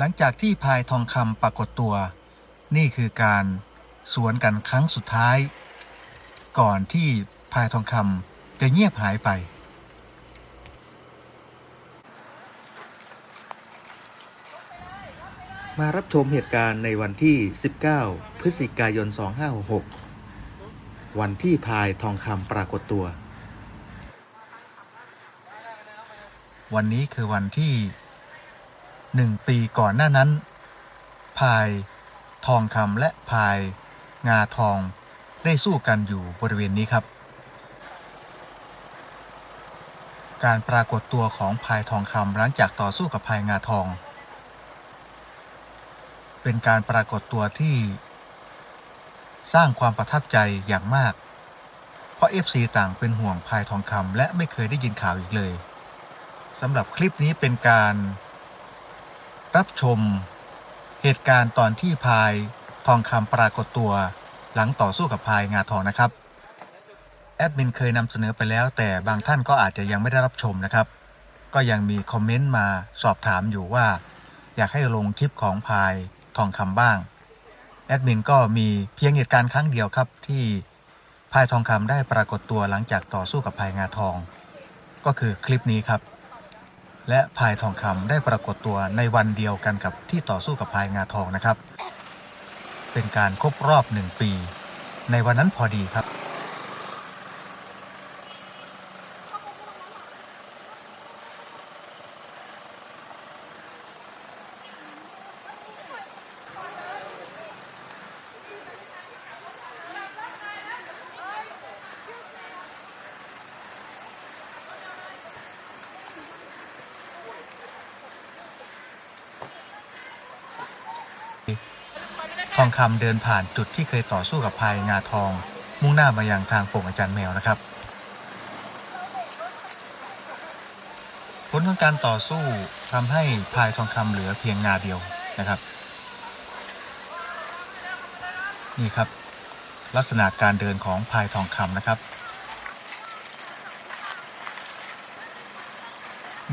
หลังจากที่พายทองคำปรากฏตัว นี่คือการสวนกันครั้งสุดท้าย ก่อนที่พายทองคำจะเงียบหายไปมารับชมเหตุการณ์ในวันที่ 19 พฤศจิกายน 2566 วันที่พายทองคำปรากฏตัว วันนี้คือวันที่ หนึ่งปีก่อนหน้านั้น พาย ทองคำและพาย งาทองได้สู้กันอยู่บริเวณนี้ครับ การปรากฏตัวของพายทองคำหลังจากต่อสู้กับพายงาทอง เป็นการปรากฏตัวที่ สร้างความประทับใจอย่างมาก เพราะ FC ต่างเป็นห่วงพายทองคำและไม่เคยได้ยินข่าวอีกเลยสำหรับคลิปนี้เป็นการ รับชม เหตุการณ์ตอนที่พายทองคำปรากฏตัว หลังต่อสู้กับพายงาทองนะครับแอดมินเคยนำเสนอไปแล้ว แต่บางท่านก็อาจจะยังไม่ได้รับชมนะครับ ก็ยังมีคอมเมนต์มาสอบถามอยู่ว่า อยากให้ลงคลิปของพายทองคำบ้างแอดมินก็มีเพียงเหตุการณ์ครั้งเดียวครับที่พายทองคำได้ปรากฏตัวหลังจากต่อสู้กับพายงาทอง ก็คือคลิปนี้ครับ และพายทองคำได้ปรากฏตัวในวันเดียวกันกับที่ต่อสู้กับพายงาทองนะครับ เป็นการครบรอบหนึ่งปี ในวันนั้นพอดีครับ ทองคำเดินผ่านจุดที่เคยต่อสู้กับพายงาทอง มุ่งหน้ามายังทางโป่งอาจารย์แมวนะครับ ผลของการต่อสู้ทำให้พายทองคำเหลือเพียงงาเดียวนะครับ นี่ครับ ลักษณะการเดินของพายทองคำนะครับ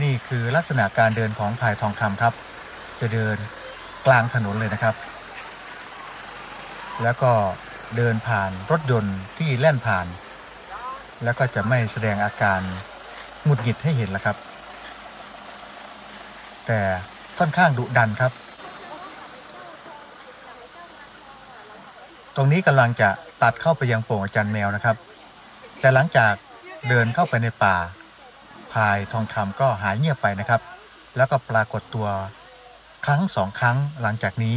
นี่คือลักษณะการเดินของพายทองคำครับ จะเดินกลางถนนเลยนะครับ แล้วก็เดินผ่านรถยนต์ที่แล่นผ่าน แล้วก็จะไม่แสดงอาการหงุดหงิดให้เห็นล้วครับ แต่ค่อนข้างดุดันครับ ตรงนี้กำลังจะตัดเข้าไปยังโป่งอาจารย์แมวนะครับ แต่หลังจากเดินเข้าไปในป่าพายทองคำก็หายเงียบไปนะครับ แล้วก็ปรากฏตัวครั้งสองครั้งหลังจากนี้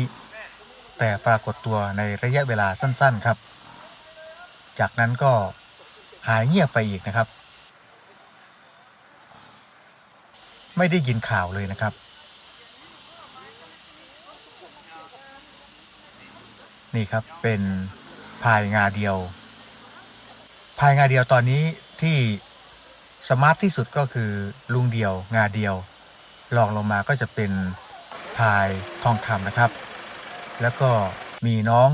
แต่ปรากฏตัวในระยะเวลาสั้นๆครับ จากนั้นก็หายเงียบไปอีกนะครับ ไม่ได้ยินข่าวเลยนะครับ นี่ครับเป็นพายงาเดียว พายงาเดียวตอนนี้ที่สมาร์ทที่สุดก็คือลุงเดียวงาเดียวลองลงมาก็จะเป็นพายทองคำนะครับ แล้วก็มีน้อง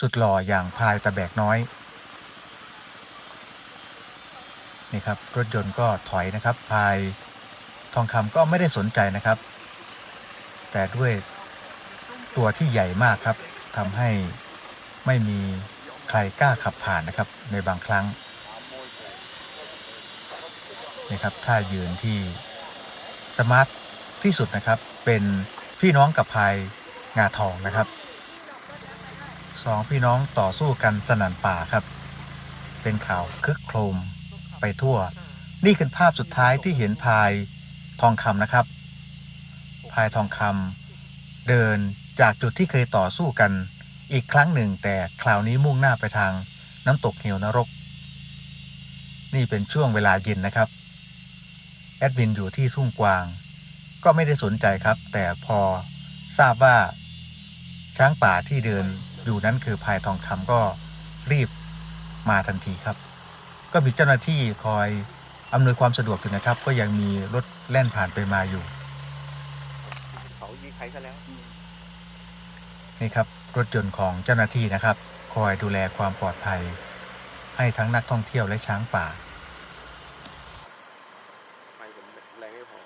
สุดหล่ออย่างพายตะแบกน้อยนี่ครับรถยนต์ก็ถอยนะครับ พายทองคำก็ไม่ได้สนใจนะครับ แต่ด้วยตัวที่ใหญ่มากครับทำให้ไม่มีใครกล้าขับผ่านนะครับ ในบางครั้งนี่ครับท่ายืนที่สมาร์ทที่สุดนะครับ เป็นพี่น้องกับพายงาทองนะครับ สองพี่น้องต่อสู้กันสนั่นป่าครับ เป็นข่าวคึกโครมไปทั่ว นี่คือภาพสุดท้ายที่เห็นพายทองคำนะครับ พายทองคำเดินจากจุดที่เคยต่อสู้กัน อีกครั้งหนึ่งแต่คราวนี้มุ่งหน้าไปทางน้ำตกเหวนรก นี่เป็นช่วงเวลาเย็นนะครับ แอดวินอยู่ที่ทุ่งกวาง ก็ไม่ได้สนใจครับ แต่พอทราบว่าช้างป่าที่เดิน อยู่นั้นคือพายทองคำก็รีบมาทันทีครับ ก็มีเจ้าหน้าที่คอยอำนวยความสะดวกอยู่นะครับ ก็ยังมีรถแล่นผ่านไปมาอยู่เขายิงใครซะแล้วนี่ครับรถยนต์ของเจ้าหน้าที่นะครับ คอยดูแลความปลอดภัย ให้ทั้งนักท่องเที่ยวและช้างป่าไฟผมแรงไม่พอ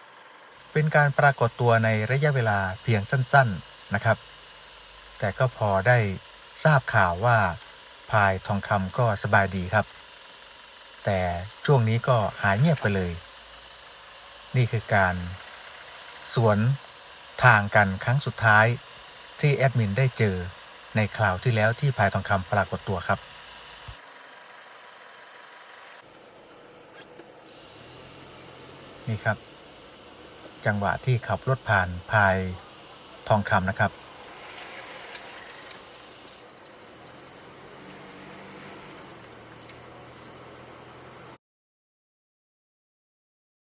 เป็นการปรากฏตัวในระยะเวลาเพียงสั้น ๆนะครับ แต่ก็พอได้ ทราบข่าวว่าพายทองคำก็สบายดีครับ แต่ช่วงนี้ก็หายเงียบไปเลย นี่คือการ สวนทางกันครั้งสุดท้ายที่แอดมินได้เจอในคราวที่แล้วที่พายทองคำปรากฏตัวครับ นี่ครับ จังหวะที่ขับรถผ่านพายทองคำนะครับ